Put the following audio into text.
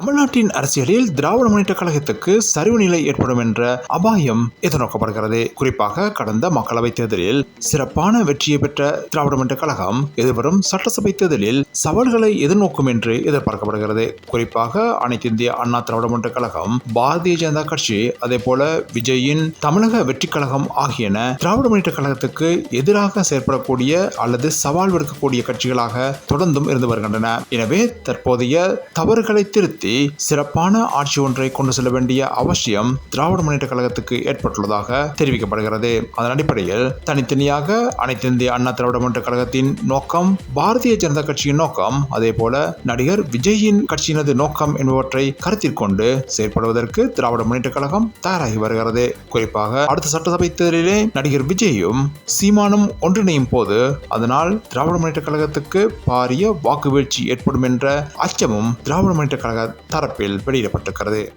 தமிழ்நாட்டின் அரசியலில் திராவிட முன்னேற்ற கழகத்துக்கு சரிவு நிலை ஏற்படும் என்ற அபாயம் எதிர்நோக்கப்படுகிறது. குறிப்பாக கடந்த மக்களவைத் தேர்தலில் சிறப்பான வெற்றியை பெற்ற திராவிட முன்னேற்ற கழகம் எதிர்வரும் சட்டசபை தேர்தலில் சவால்களை எதிர்நோக்கும் என்று எதிர்பார்க்கப்படுகிறது. குறிப்பாக அனைத்து இந்திய அண்ணா திராவிட முன்னேற்ற கழகம் பாரதிய ஜனதா கட்சி அதே போல விஜயின் தமிழக வெற்றி கழகம் ஆகியன திராவிட முன்னேற்ற கழகத்துக்கு எதிராக செயற்படக்கூடிய அல்லது சவால் விடுக்கக்கூடிய கட்சிகளாக தொடர்ந்தும் இருந்து வருகின்றன. எனவே தற்போதைய தவறுகளை திருத்தி சிறப்பான ஆட்சி ஒன்றை கொண்டு செல்ல வேண்டிய அவசியம் திராவிட முன்னேற்ற கழகத்துக்கு ஏற்பட்டுள்ளதாக தெரிவிக்கப்படுகிறது. அதன் அடிப்படையில் தனித்தனியாக அனைத்து இந்திய அண்ணா திராவிட முன்னேற்ற கழகத்தின் நோக்கம் பாரதிய ஜனதா கட்சியின் நோக்கம் அதே போல நடிகர் விஜயின் கட்சியினது நோக்கம் என்பவற்றை கருத்தில் கொண்டு செயற்படுவதற்கு திராவிட முன்னேற்ற கழகம் தயாராகி வருகிறது. குறிப்பாக அடுத்த சட்டசபை தேர்தலிலே நடிகர் விஜயும் சீமானும் ஒன்றிணையும் போது அதனால் திராவிட முன்னேற்ற கழகத்துக்கு பாரிய வாக்கு வீழ்ச்சி ஏற்படும் என்ற அச்சமும் திராவிட முன்னேற்ற கழக தரப்பில் வெளியிடப்பட்டிருக்கிறது.